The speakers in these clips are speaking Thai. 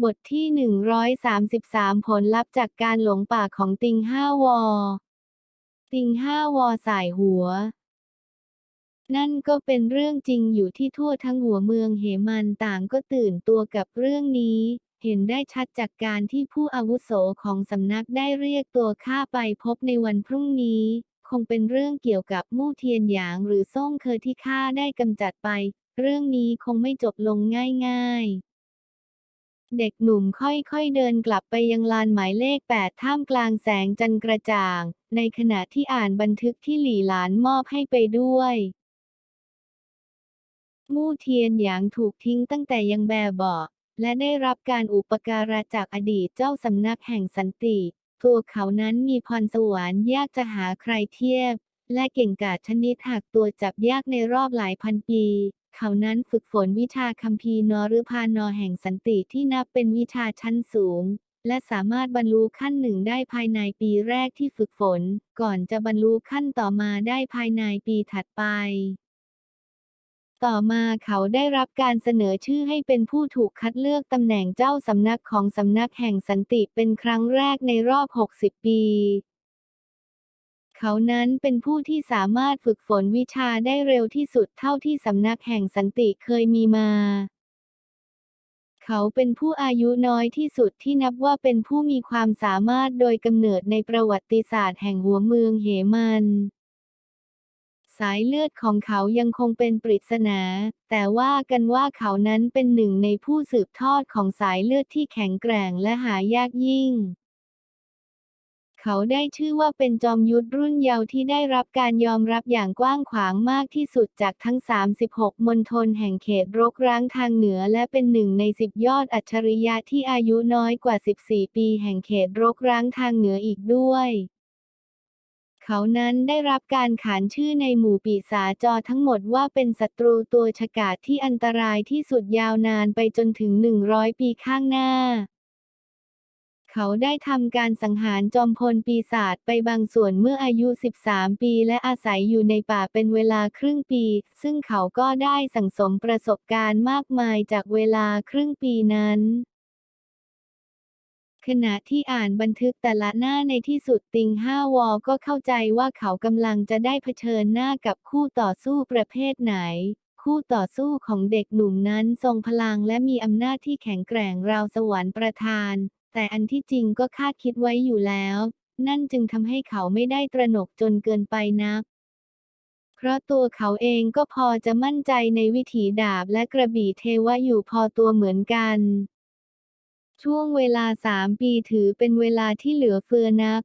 บทที่ 133 ผลลัพธ์จากการหลงป่าของติงห้าวอ ติงห้าวอสายหัว นั่นก็เป็นเรื่องจริงอยู่ที่ทั่วทั้งหัวเมืองเหมันต่างก็ตื่นตัวกับเรื่องนี้ เห็นได้ชัดจากการที่ผู้อาวุโสของสำนักได้เรียกตัวข้าไปพบในวันพรุ่งนี้ คงเป็นเรื่องเกี่ยวกับมู่เทียนหยางหรือซ่งเคอที่ข้าได้กำจัดไป เรื่องนี้คงไม่จบลงง่าย ๆ เด็กหนุ่มค่อยๆเดินกลับไปยังลานหมายเลข 8 ท่ามกลางแสงจันทร์กระจ่าง ในขณะที่อ่านบันทึกที่หลี่หลานมอบให้ไปด้วยมู่เทียนหยางถูกทิ้งตั้งแต่ยังแบบเบาะและได้รับการอุปการะจากอดีตเจ้าสำนักแห่งสันติ ตัวเขานั้นมีพรสวรรค์ยากจะหาใครเทียบ และเก่งกาจชนิดหักตัวจับยากในรอบหลายพันปี เขานั้นฝึกฝนวิชาคัมภีร์นอหรือพานอแห่งสันติที่นับเป็นวิชาชั้นสูง และสามารถบรรลุขั้นหนึ่งได้ภายในปีแรกที่ฝึกฝน ก่อนจะบรรลุขั้นต่อมาได้ภายในปีถัดไป ต่อมาเขาได้รับการเสนอชื่อให้เป็นผู้ถูกคัดเลือกตำแหน่งเจ้าสำนักของสำนักแห่งสันติเป็นครั้งแรกในรอบ 60 ปี เขานั้นเป็นผู้ที่สามารถฝึกฝนวิชาได้เร็วที่สุดเท่าที่สำนักแห่งสันติเคยมีมาเขาเป็นผู้อายุน้อยที่สุดที่นับว่าเป็นผู้มีความสามารถโดยกำเนิดในประวัติศาสตร์แห่งหัวเมืองเหมัน สายเลือดของเขายังคงเป็นปริศนา แต่ว่ากันว่าเขานั้นเป็นหนึ่งในผู้สืบทอดของสายเลือดที่แข็งแกร่งและหายากยิ่ง เขาได้ชื่อว่าเป็นจอมยุทธรุ่นเยาว์ที่ได้รับการยอมรับอย่างกว้างขวางมากที่สุดจากทั้ง 36 มณฑลแห่งเขตรกร้างทางเหนือและเป็นหนึ่งในสิบยอดอัจฉริยะที่อายุน้อยกว่า 14 ปีแห่งเขตรกร้างทางเหนืออีกด้วยเขานั้นได้รับการขานชื่อในหมู่ปีศาจอทั้งหมดว่าเป็นศัตรูตัวฉกาจที่อันตรายที่สุดยาวนานไปจนถึง 100 ปีข้างหน้า เขาได้ทำการสังหารจอมพลปีศาจไปบางส่วนเมื่ออายุ 13 ปีและอาศัยอยู่ในป่าเป็นเวลาครึ่งปี ซึ่งเขาก็ได้สั่งสมประสบการณ์มากมายจากเวลาครึ่งปีนั้นขณะที่อ่านบันทึกแต่ละหน้าในที่สุดติงห้าวอก็เข้าใจว่าเขากำลังจะได้เผชิญหน้ากับคู่ต่อสู้ประเภทไหน คู่ต่อสู้ของเด็กหนุ่มนั้นทรงพลังและมีอำนาจที่แข็งแกร่งราวสวรรค์ประทาน แต่อันที่จริงก็คาดคิดไว้อยู่แล้ว นั่นจึงทำให้เขาไม่ได้ตระหนกจนเกินไปนัก เพราะตัวเขาเองก็พอจะมั่นใจในวิถีดาบและกระบี่เทวะอยู่พอตัวเหมือนกัน ช่วงเวลาสามปีถือเป็นเวลาที่เหลือเฟือนัก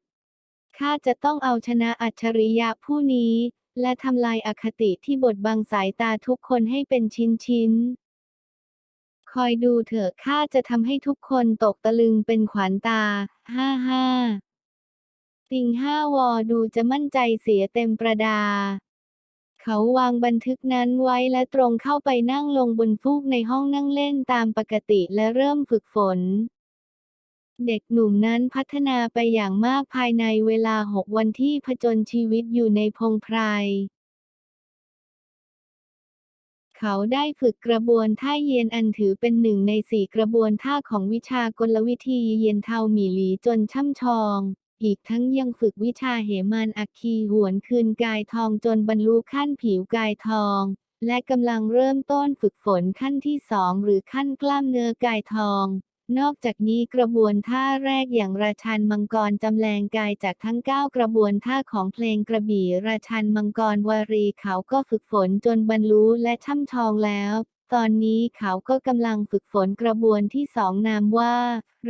ข้าจะต้องเอาชนะอัจฉริยะผู้นี้ และทำลายอคติที่บดบังสายตาทุกคนให้เป็นชิ้นๆค อยดูเถอะข้าจะทำให้ทุกคนตกตะลึงเป็นขวัญตา ห้าห้าติงห้าวอดูจะมั่นใจเสียเต็มประดา เขาวางบันทึกนั้นไว้และตรงเข้าไปนั่งลงบนฟูกในห้องนั่งเล่นตามปกติและเริ่มฝึกฝน เด็กหนุ่มนั้นพัฒนาไปอย่างมากภายในเวลาหกวันที่ผจญชีวิตอยู่ในพงไพร เขาได้ฝึกกระบวนท่าเยียนอันถือเป็นหนึ่งในสี่กระบวนท่าของวิชากลวิธีเยียนเทาหมี่หลีจนช่ำชอง อีกทั้งยังฝึกวิชาเหมันอัคคีหวนคืนกายทองจนบรรลุขั้นผิวกายทอง และกำลังเริ่มต้นฝึกฝนขั้นที่สองหรือขั้นกล้ามเนื้อกายทอง นอกจากนี้กระบวนท่าแรกอย่างราชันมังกรจำแรงกายจากทั้ง 9 กระบวนท่าของเพลงกระบี่ราชันมังกรวารีเขาก็ฝึกฝนจนบรรลุและช่ำชองแล้ว ตอนนี้เขาก็กำลังฝึกฝนกระบวนที่สองนามว่า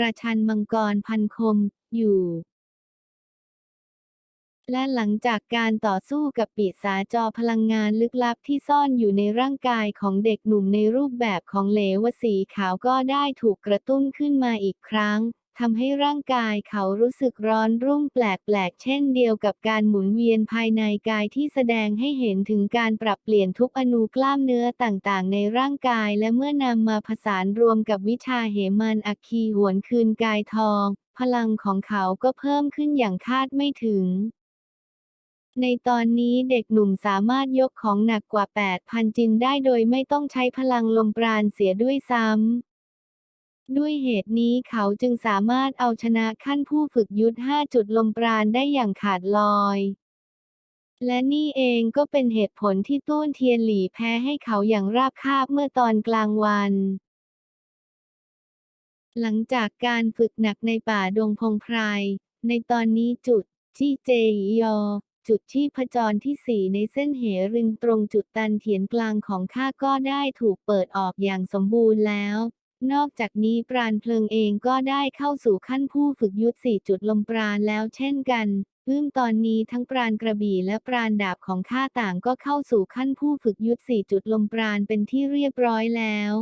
ราชันมังกรพันคม อยู่ และหลังจากการต่อสู้กับปีศาจจอพลังงานลึกลับที่ซ่อนอยู่ในร่างกายของเด็กหนุ่มในรูปแบบของเหลวสีขาวก็ได้ถูกกระตุ้นขึ้นมาอีกครั้งทำให้ร่างกายเขารู้สึกร้อนรุ่มแปลกๆ เช่นเดียวกับการหมุนเวียนภายในกายที่แสดงให้เห็นถึงการปรับเปลี่ยนทุกอนูกล้ามเนื้อต่างๆ ในร่างกายและเมื่อนำมาผสานรวมกับวิชาเหมันอัคคีหวนคืนกายทอง พลังของเขาก็เพิ่มขึ้นอย่างคาดไม่ถึง ในตอนนี้เด็กหนุ่มสามารถยกของหนักกว่า 8,000 จินได้โดยไม่ต้องใช้พลังลมปราณเสียด้วยซ้ำ ด้วยเหตุนี้เขาจึงสามารถเอาชนะขั้นผู้ฝึกยุทธห้าจุดลมปราณได้อย่างขาดลอย และนี่เองก็เป็นเหตุผลที่ต้นเทียนหลี่แพ้ให้เขาอย่างราบคาบเมื่อตอนกลางวันหลังจากการฝึกหนักในป่าดงพงไพร ในตอนนี้จุดที่เจยอ จุดที่พจรที่สี่ในเส้นเหรินตรงจุดตันเถียนกลางของข้าก็ได้ถูกเปิดออกอย่างสมบูรณ์แล้ว นอกจากนี้ปราณเพลิงเองก็ได้เข้าสู่ขั้นผู้ฝึกยุทธสี่จุดลมปราณแล้วเช่นกันพึ่งตอนนี้ทั้งปราณกระบี่และปราณดาบของข้าต่างก็เข้าสู่ขั้นผู้ฝึกยุทธสี่จุดลมปราณเป็นที่เรียบร้อยแล้ว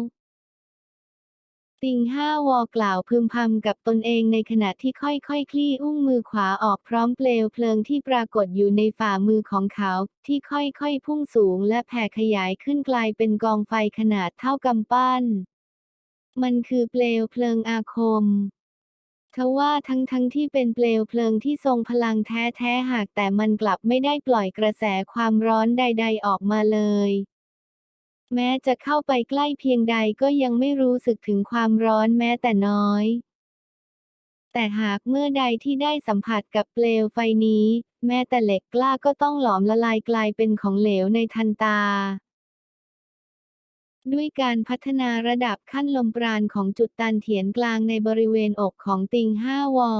ติงห้าวอกล่าวพึมพำกับตนเองในขณะที่ค่อยๆคคลี่อุ้งมือขวาออกพร้อมเปลวเพลิงที่ปรากฏอยู่ในฝ่ามือของเขา ที่ค่อยๆพุ่งสูงและแผ่ขยายขึ้นกลายเป็นกองไฟขนาดเท่ากำปั้น มันคือเปลวเพลิงอาคมทว่าทั้งทั้งที่เป็นเปลวเพลิงที่ทรงพลังแท้ๆหากแต่มันกลับไม่ได้ปล่อยกระแสความร้อนใด ๆ ออกมาเลย แม้จะเข้าไปใกล้เพียงใดก็ยังไม่รู้สึกถึงความร้อนแม้แต่น้อย แต่หากเมื่อใดที่ได้สัมผัสกับเปลวไฟนี้ แม้แต่เหล็กกล้าก็ต้องหลอมละลายกลายเป็นของเหลวในทันตาด้วยการพัฒนาระดับขั้นลมปราณของจุดตันเถียนกลางในบริเวณอกของติงห้าวอ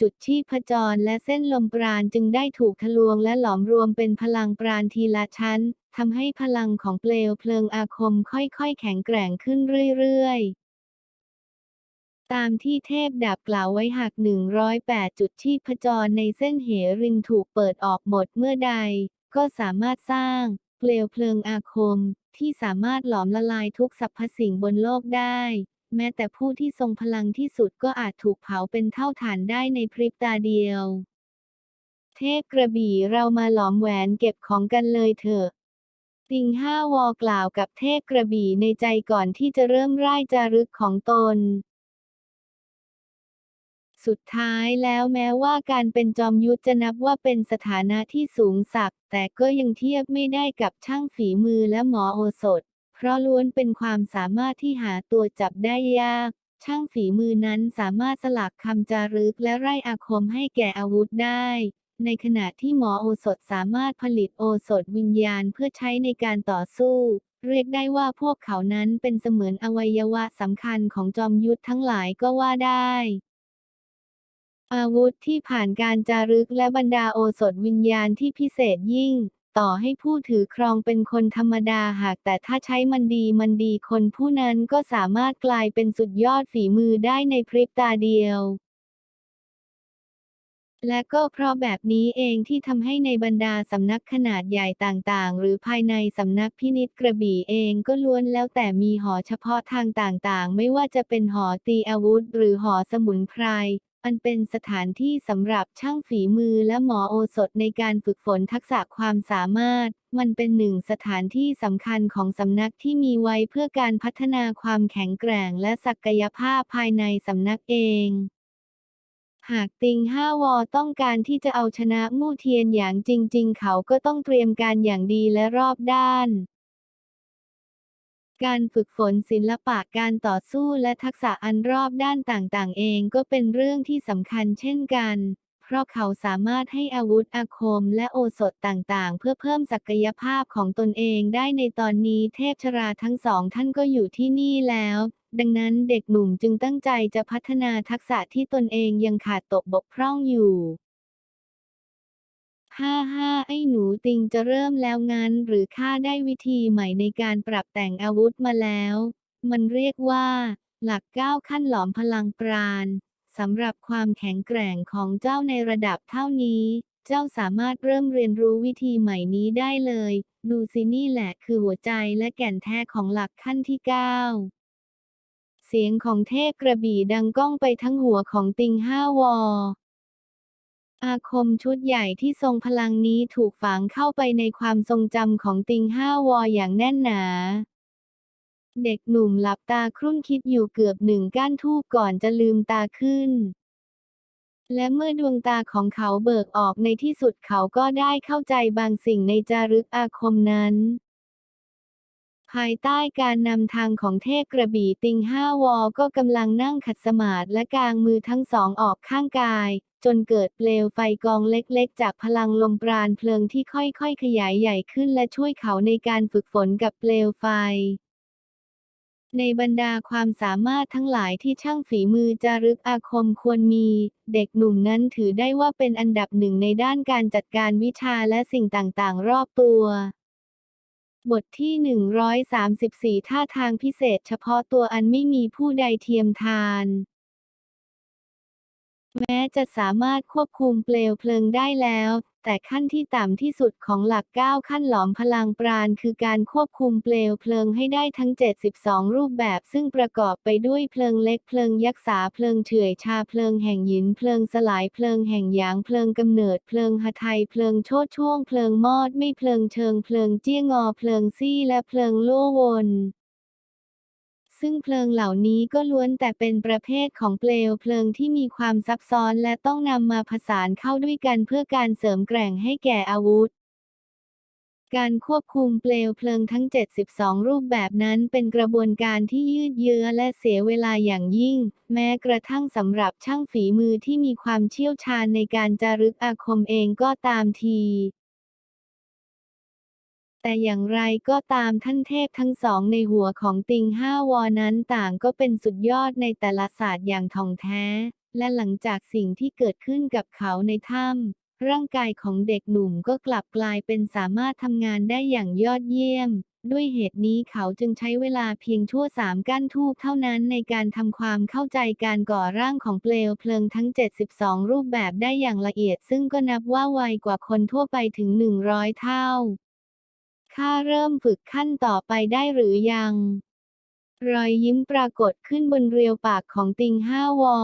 จุดชีพจรและเส้นลมปราณจึงได้ถูกทะลวงและหลอมรวมเป็นพลังปราณทีละชั้น ทำให้พลังของเปลวเพลิงอาคมค่อยๆ แข็งแกร่งขึ้นเรื่อยๆตามที่เทพดาบกล่าวไว้หาก 108 จุดชีพจรในเส้นเหรินถูกเปิดออกหมดเมื่อใด ก็สามารถสร้าง เปลวเพลิงอาคม ที่สามารถหลอมละลายทุกสรรพสิ่งบนโลกได้ แม้แต่ผู้ที่ทรงพลังที่สุดก็อาจถูกเผาเป็นเท่าฐานได้ในพริบตาเดียว เทพกระบี่เรามาหลอมแหวนเก็บของกันเลยเถอะ ติงห้าวอกล่าวกับเทพกระบี่ในใจก่อนที่จะเริ่มร่ายจารึกของตน สุดท้ายแล้วแม้ว่าการเป็นจอมยุทธจะนับว่าเป็นสถานะที่สูงสัก แต่ก็ยังเทียบไม่ได้กับช่างฝีมือและหมอโอสถ เพราะล้วนเป็นความสามารถที่หาตัวจับได้ยาก ช่างฝีมือนั้นสามารถสลักคำจารึกและไร่อาคมให้แก่อาวุธได้ ในขณะที่หมอโอสถสามารถผลิตโอสถวิญญาณเพื่อใช้ในการต่อสู้ เรียกได้ว่าพวกเขานั้นเป็นเสมือนอวัยวะสำคัญของจอมยุทธทั้งหลายก็ว่าได้ อาวุธที่ผ่านการจารึกและบรรดาโอสถวิญญาณที่พิเศษยิ่งต่อให้ผู้ถือครองเป็นคนธรรมดาหากแต่ถ้าใช้มันดีมันดีคนผู้นั้นก็สามารถกลายเป็นสุดยอดฝีมือได้ในพริบตาเดียว และก็เพราะแบบนี้เองที่ทำให้ในบรรดาสำนักขนาดใหญ่ต่างๆ หรือภายในสำนักพินิจกระบี่เองก็ล้วนแล้วแต่มีหอเฉพาะทางต่างๆ ไม่ว่าจะเป็นหอตีอาวุธ หรือหอสมุนไพรอันเป็นสถานที่สำหรับช่างฝีมือและหมอโอสถในการฝึกฝนทักษะความสามารถ มันเป็นหนึ่งสถานที่สำคัญของสำนักที่มีไว้เพื่อการพัฒนาความแข็งแกร่งและศักยภาพภายในสำนักเอง หากติงห้าวอต้องการที่จะเอาชนะมู่เทียนอย่างจริง ๆ เขาก็ต้องเตรียมการอย่างดีและรอบด้าน การฝึกฝนศิลปะการต่อสู้และทักษะอันรอบด้านต่างๆ เองก็เป็นเรื่องที่สำคัญเช่นกัน เพราะเขาสามารถให้อาวุธอาคมและโอสถต่างๆ เพื่อเพิ่มศักยภาพของตนเองได้ในตอนนี้เทพชราทั้งสองท่านก็อยู่ที่นี่แล้ว ดังนั้นเด็กหนุ่มจึงตั้งใจจะพัฒนาทักษะที่ตนเองยังขาดตกบกพร่องอยู่ฮ่าฮ่าไอ้หนูติงจะเริ่มแล้วงั้น หรือข้าได้วิธีใหม่ในการปรับแต่งอาวุธมาแล้ว มันเรียกว่า หลักเก้าขั้นหลอมพลังปราณสำหรับความแข็งแกร่งของเจ้าในระดับเท่านี้ เจ้าสามารถเริ่มเรียนรู้วิธีใหม่นี้ได้เลย ดูสินี่แหละคือหัวใจและแก่นแท้ของหลักขั้นที่เก้า เสียงของเทพกระบี่ดังก้องไปทั้งหัวของติงห้าวอ อาคมชุดใหญ่ที่ทรงพลังนี้ถูกฝังเข้าไปในความทรงจำของติงห้าวออย่างแน่นหนา เด็กหนุ่มหลับตาครุ่นคิดอยู่เกือบหนึ่งก้านทูบก่อนจะลืมตาขึ้นและเมื่อดวงตาของเขาเบิกออกในที่สุดเขาก็ได้เข้าใจบางสิ่งในจารึกอาคมนั้น ภายใต้การนำทางของเทพกระบี่ติงห้าวอก็กำลังนั่งขัดสมาธิและกางมือทั้งสองออกข้างกาย จนเกิดเปลวไฟกองเล็กๆ จากพลังลมปราณเพลิงที่ค่อยๆ ขยายใหญ่ขึ้นและช่วยเขาในการฝึกฝนกับเปลวไฟในบรรดาความสามารถทั้งหลายที่ช่างฝีมือจารึกอาคมควรมี เด็กหนุ่มนั้นถือได้ว่าเป็นอันดับหนึ่งในด้านการจัดการวิชาและสิ่งต่างๆ รอบตัว บทที่ 134 ท่าทางพิเศษเฉพาะตัวอันไม่มีผู้ใดเทียมทาน แม้จะสามารถควบคุมเปลวเพลิงได้แล้ว แต่ขั้นที่ต่ำที่สุดของหลัก 9 ขั้นหลอมพลังปราณ คือการควบคุมเปลวเพลิงให้ได้ทั้ง 72 รูปแบบ ซึ่งประกอบไปด้วยเพลิงเล็กเพลิงยักษาเพลิงเฉื่อยชาเพลิงแห่งหยินเพลิงสลายเพลิงแห่งหยางเพลิงกำเนิดเพลิงหทัยเพลิงโชดช่วงเพลิงมอดไม่เพลิงเชิงเพลิงเจี้ยงอเพลิงซี่และเพลิงโล่วน ซึ่งเพลิงเหล่านี้ก็ล้วนแต่เป็นประเภทของเปลวเพลิงที่มีความซับซ้อนและต้องนำมาผสานเข้าด้วยกันเพื่อการเสริมแกร่งให้แก่อาวุธ การควบคุมเปลวเพลิงทั้ง 72 รูปแบบนั้นเป็นกระบวนการที่ยืดเยื้อและเสียเวลาอย่างยิ่ง แม้กระทั่งสำหรับช่างฝีมือที่มีความเชี่ยวชาญในการจารึกอาคมเองก็ตามที แต่อย่างไรก็ตามท่านเทพทั้งสองในหัวของติงห้าวอนั้นต่างก็เป็นสุดยอดในแต่ละศาสตร์อย่างท่องแท้ และหลังจากสิ่งที่เกิดขึ้นกับเขาในถ้ำร่างกายของเด็กหนุ่มก็กลับกลายเป็นสามารถทำงานได้อย่างยอดเยี่ยม ด้วยเหตุนี้เขาจึงใช้เวลาเพียงชั่วสามก้านทูบเท่านั้นในการทำความเข้าใจการก่อร่างของเปลวเพลิงทั้ง 72 รูปแบบได้อย่างละเอียด ซึ่งก็นับว่าไวกว่าคนทั่วไปถึง 100 เท่า ข้าเริ่มฝึกขั้นต่อไปได้หรือยัง รอยยิ้มปรากฏขึ้นบนเรียวปากของติงห้าวอ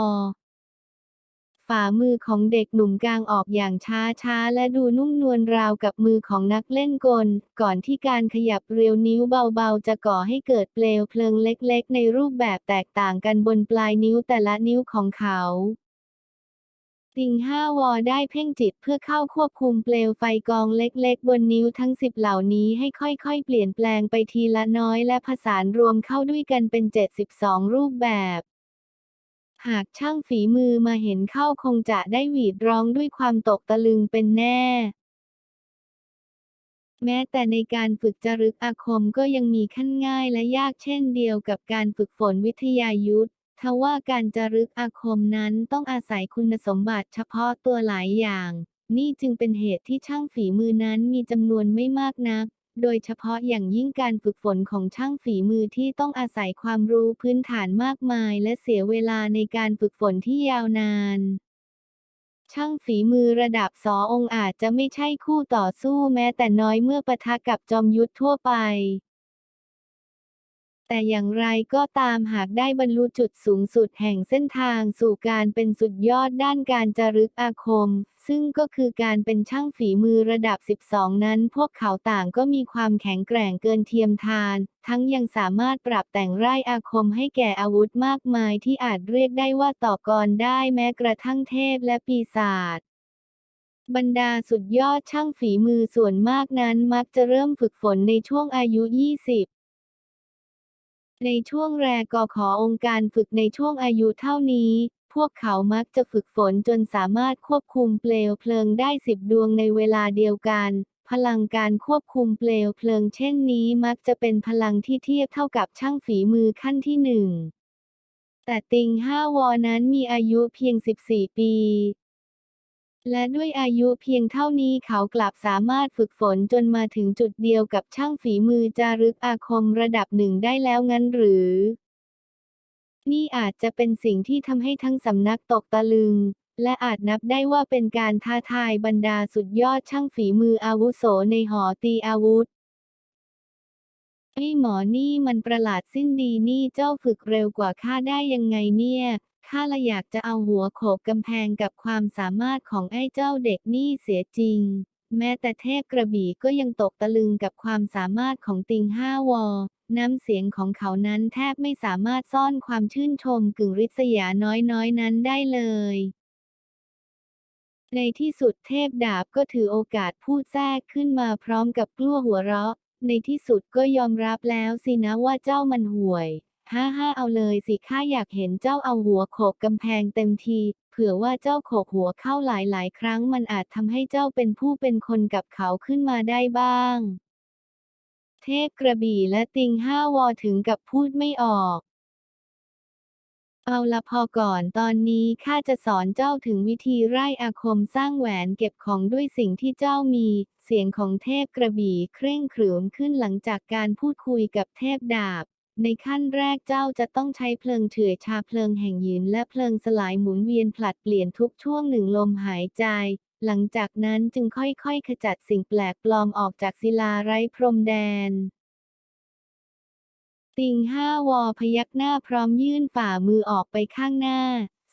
ฝ่ามือของเด็กหนุ่มกลางออกอย่างช้าช้าๆและดูนุ่มนวลราวกับมือของนักเล่นกล ก่อนที่การขยับเรียวนิ้วเบาๆ จะก่อให้เกิดเปลวเพลิงเล็กๆ ในรูปแบบแตกต่างกันบนปลายนิ้วแต่ละนิ้วของเขา ติงห้าวอได้เพ่งจิตเพื่อเข้าควบคุมเปลวไฟกองเล็กๆ บนนิ้วทั้งสิบเหล่านี้ให้ค่อยๆ เปลี่ยนแปลงไปทีละน้อยและผสานรวมเข้าด้วยกันเป็น 72 รูปแบบ หากช่างฝีมือมาเห็นเข้าคงจะได้หวีดร้องด้วยความตกตะลึงเป็นแน่แม้แต่ในการฝึกจรึกอาคมก็ยังมีขั้นง่ายและยากเช่นเดียวกับการฝึกฝนวิทยายุทธ ทว่าการจารึกอาคมนั้นต้องอาศัยคุณสมบัติเฉพาะตัวหลายอย่าง นี่จึงเป็นเหตุที่ช่างฝีมือนั้นมีจำนวนไม่มากนัก โดยเฉพาะอย่างยิ่งการฝึกฝนของช่างฝีมือที่ต้องอาศัยความรู้พื้นฐานมากมาย และเสียเวลาในการฝึกฝนที่ยาวนานช่างฝีมือระดับสอองอาจจะไม่ใช่คู่ต่อสู้แม้แต่น้อยเมื่อปะทะกับจอมยุทธทั่วไป แต่อย่างไรก็ตามหากได้บรรลุจุดสูงสุดแห่งเส้นทางสู่การเป็นสุดยอดด้านการจารึกอาคม ซึ่งก็คือการเป็นช่างฝีมือระดับ 12 นั้น พวกเขาต่างก็มีความแข็งแกร่งเกินเทียมทาน ทั้งยังสามารถปรับแต่งไร่อาคมให้แก่อาวุธมากมายที่อาจเรียกได้ว่าต่อกรได้แม้กระทั่งเทพและปีศาจบรรดาสุดยอดช่างฝีมือส่วนมากนั้นมักจะเริ่มฝึกฝนในช่วงอายุ 20 ในช่วงแรกก็ขอองค์การฝึกในช่วงอายุเท่านี้ พวกเขามักจะฝึกฝนจนสามารถควบคุมเปลวเพลิงได้สิบดวงในเวลาเดียวกัน พลังการควบคุมเปลวเพลิงเช่นนี้มักจะเป็นพลังที่เทียบเท่ากับช่างฝีมือขั้นที่หนึ่งแต่ติงห้าวอนั้นมีอายุเพียง 14 ปี และด้วยอายุเพียงเท่านี้เขากลับสามารถฝึกฝนจนมาถึงจุดเดียวกับช่างฝีมือจารึกอาคมระดับหนึ่งได้แล้วงั้นหรือ นี่อาจจะเป็นสิ่งที่ทำให้ทั้งสำนักตกตะลึง และอาจนับได้ว่าเป็นการท้าทายบรรดาสุดยอดช่างฝีมืออาวุโสในหอตีอาวุธไอ้หมอนี่มันประหลาดสิ้นดีนี่เจ้าฝึกเร็วกว่าข้าได้ยังไงเนี่ย ข้าละอยากจะเอาหัวโขกกำแพงกับความสามารถของไอ้เจ้าเด็กนี่เสียจริง แม้แต่เทพกระบี่ก็ยังตกตะลึงกับความสามารถของติงห้าวอ น้ำเสียงของเขานั้นแทบไม่สามารถซ่อนความชื่นชมกึ่งริษยาน้อยๆนั้นได้เลยในที่สุดเทพดาบก็ถือโอกาสพูดแทรกขึ้นมาพร้อมกับกลั้วหัวเราะ ในที่สุดก็ยอมรับแล้วสินะว่าเจ้ามันห่วย ฮ่าฮ่าเอาเลยสิข้าอยากเห็นเจ้าเอาหัวโขกกำแพงเต็มที เผื่อว่าเจ้าโขกหัวเข้าหลายๆครั้งมันอาจทำให้เจ้าเป็นผู้เป็นคนกับเขาขึ้นมาได้บ้าง เทพกระบี่และติงห้าวอถึงกับพูดไม่ออก เอาละพอก่อนตอนนี้ข้าจะสอนเจ้าถึงวิธีไร่อาคมสร้างแหวนเก็บของด้วยสิ่งที่เจ้ามี เสียงของเทพกระบี่เคร่งขรึมขึ้นหลังจากการพูดคุยกับเทพดาบ ในขั้นแรกเจ้าจะต้องใช้เพลิงเฉื่อยชาเพลิงแห่งยืนและเพลิงสลายหมุนเวียนผลัดเปลี่ยนทุกช่วงหนึ่งลมหายใจ หลังจากนั้นจึงค่อยๆ ขจัดสิ่งแปลกปลอมออกจากศิลาไร้พรมแดน ติงห้าวอพยักหน้าพร้อมยื่นฝ่ามือออกไปข้างหน้า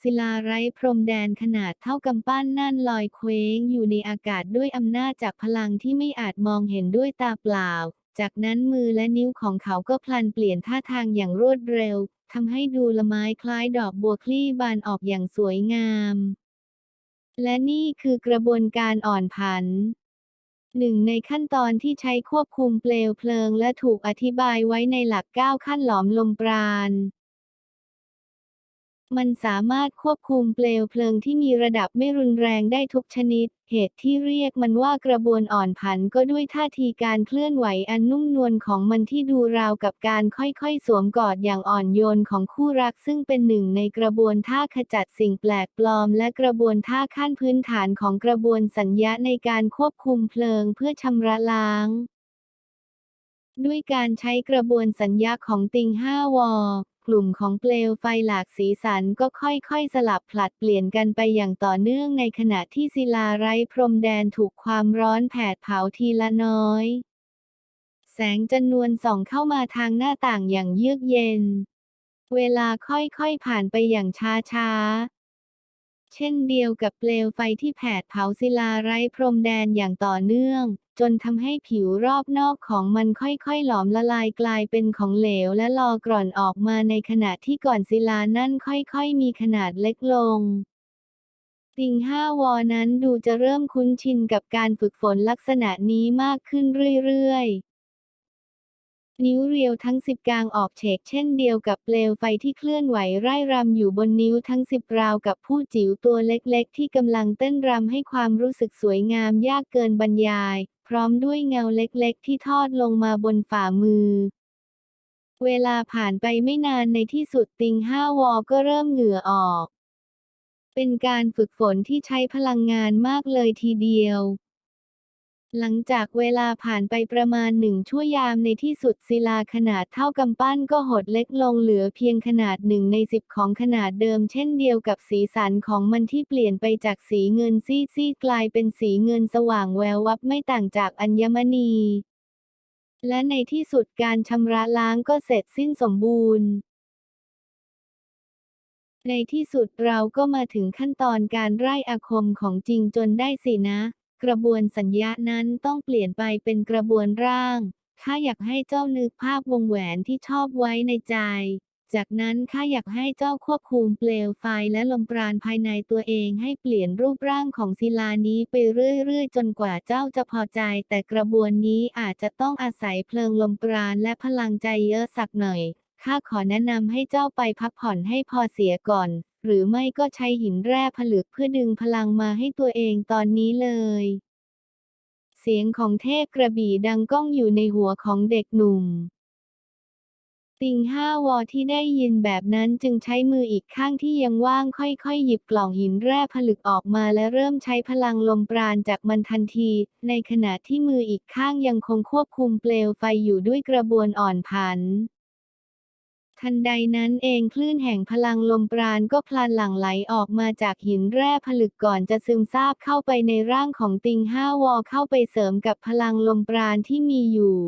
ศิลาไร้พรมแดนขนาดเท่ากำปั้นนั่นลอยเคว้งอยู่ในอากาศด้วยอำนาจจากพลังที่ไม่อาจมองเห็นด้วยตาเปล่า จากนั้นมือและนิ้วของเขาก็พลันเปลี่ยนท่าทางอย่างรวดเร็วทำให้ดูละไม้คล้ายดอกบัวคลี่บานออกอย่างสวยงาม และนี่คือกระบวนการอ่อนผันหนึ่งในขั้นตอนที่ใช้ควบคุมเปลวเพลิงและถูกอธิบายไว้ในหลัก 9 ขั้นหลอมลมปราณ มันสามารถควบคุมเปลวเพลิงที่มีระดับไม่รุนแรงได้ทุกชนิด เหตุที่เรียกมันว่ากระบวนอ่อนผันก็ด้วยท่าทีการเคลื่อนไหวอันนุ่มนวลของมันที่ดูราวกับการค่อยๆ สวมกอดอย่างอ่อนโยนของคู่รัก ซึ่งเป็นหนึ่งในกระบวนท่าขจัดสิ่งแปลกปลอม และกระบวนท่าขั้นพื้นฐานของกระบวนสัญญาในการควบคุมเพลิงเพื่อชำระล้าง ด้วยการใช้กระบวนสัญญาของติงห้าวอ กลุ่มของเปลวไฟหลากสีสันก็ค่อยๆ สลับผลัดเปลี่ยนกันไปอย่างต่อเนื่องในขณะที่ศิลาไร้พรมแดนถูกความร้อนแผดเผาทีละน้อย แสงจันวนส่องเข้ามาทางหน้าต่างอย่างเยือกเย็น เวลาค่อยๆผ่านไปอย่างช้าๆ เช่นเดียวกับเปลวไฟที่แผดเผาศิลาไร้พรมแดนอย่างต่อเนื่อง จนทำให้ผิวรอบนอกของมันค่อยๆ หลอมละลายกลายเป็นของเหลวและลอกร่อนออกมาในขณะที่ก่อนศิลานั่นค่อยๆ มีขนาดเล็กลงติงห้าวอนั้นดูจะเริ่มคุ้นชินกับการฝึกฝนลักษณะนี้มากขึ้นเรื่อยๆ นิ้วเรียวทั้งสิบกลางออกเฉกเช่นเดียวกับเปลวไฟที่เคลื่อนไหวไร่รำอยู่บนนิ้วทั้งสิบราวกับผู้จิ๋วตัวเล็กๆ ที่กำลังเต้นรำให้ความรู้สึกสวยงามยากเกินบรรยาย พร้อมด้วยเงาเล็กๆ ที่ทอดลงมาบนฝ่ามือ เวลาผ่านไปไม่นานในที่สุดติงห้าวอก็เริ่มเหงื่อออก เป็นการฝึกฝนที่ใช้พลังงานมากเลยทีเดียว หลังจากเวลาผ่านไปประมาณหนึ่งชั่วยามในที่สุดศิลาขนาดเท่ากำปั้นก็หดเล็กลงเหลือเพียงขนาดหนึ่งในสิบของขนาดเดิม เช่นเดียวกับสีสันของมันที่เปลี่ยนไปจากสีเงินซีดๆกลายเป็นสีเงินสว่างแวววับไม่ต่างจากอัญมณี และในที่สุดการชำระล้างก็เสร็จสิ้นสมบูรณ์ในที่สุดเราก็มาถึงขั้นตอนการไร่อาคมของจริงจนได้สินะ กระบวนสัญญานั้นต้องเปลี่ยนไปเป็นกระบวนร่าง ข้าอยากให้เจ้านึกภาพวงแหวนที่ชอบไว้ในใจ จากนั้นข้าอยากให้เจ้าควบคุมเปลวไฟและลมปราณภายในตัวเองให้เปลี่ยนรูปร่างของศิลานี้ไปเรื่อยๆ จนกว่าเจ้าจะพอใจ แต่กระบวนนี้อาจจะต้องอาศัยเพลิงลมปราณและพลังใจเยอะสักหน่อย ข้าขอแนะนำให้เจ้าไปพักผ่อนให้พอเสียก่อน หรือไม่ก็ใช้หินแร่ผลึกเพื่อดึงพลังมาให้ตัวเองตอนนี้เลย เสียงของเทพกระบี่ดังก้องอยู่ในหัวของเด็กหนุ่ม ติงห้าวอที่ได้ยินแบบนั้นจึงใช้มืออีกข้างที่ยังว่างค่อยๆ หยิบกล่องหินแร่ผลึกออกมาและเริ่มใช้พลังลมปราณจากมันทันที ในขณะที่มืออีกข้างยังคงควบคุมเปลวไฟอยู่ด้วยกระบวนอ่อนผัน ทันใดนั้นเองคลื่นแห่งพลังลมปราณก็พลันหลั่งไหลออกมาจากหินแร่ผลึกก่อนจะซึมซาบเข้าไปในร่างของติงห้าวอเข้าไปเสริมกับพลังลมปราณที่มีอยู่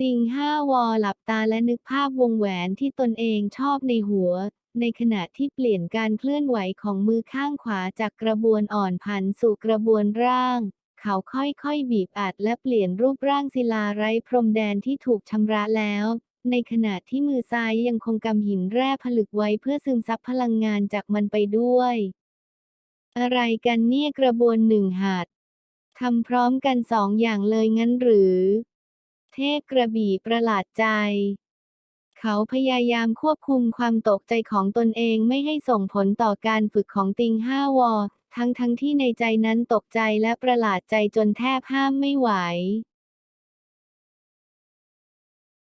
ติงห้าวอหลับตาและนึกภาพวงแหวนที่ตนเองชอบในหัว ในขณะที่เปลี่ยนการเคลื่อนไหวของมือข้างขวาจากกระบวนอ่อนผันสู่กระบวนร่าง เขาค่อยๆบีบอัดและเปลี่ยนรูปร่างศิลาไร้พรมแดนที่ถูกชำระแล้ว ในขณะที่มือซ้ายยังคงกำหินแร่ผลึกไว้เพื่อซึมซับพลังงานจากมันไปด้วย อะไรกันเนี่ยกระบวนหนึ่งหัดทำพร้อมกันสองอย่างเลยงั้นหรือ เทพกระบี่ประหลาดใจ เขาพยายามควบคุมความตกใจของตนเองไม่ให้ส่งผลต่อการฝึกของติงห้าวอ ทั้งทั้งที่ในใจนั้นตกใจและประหลาดใจจนแทบห้ามไม่ไหว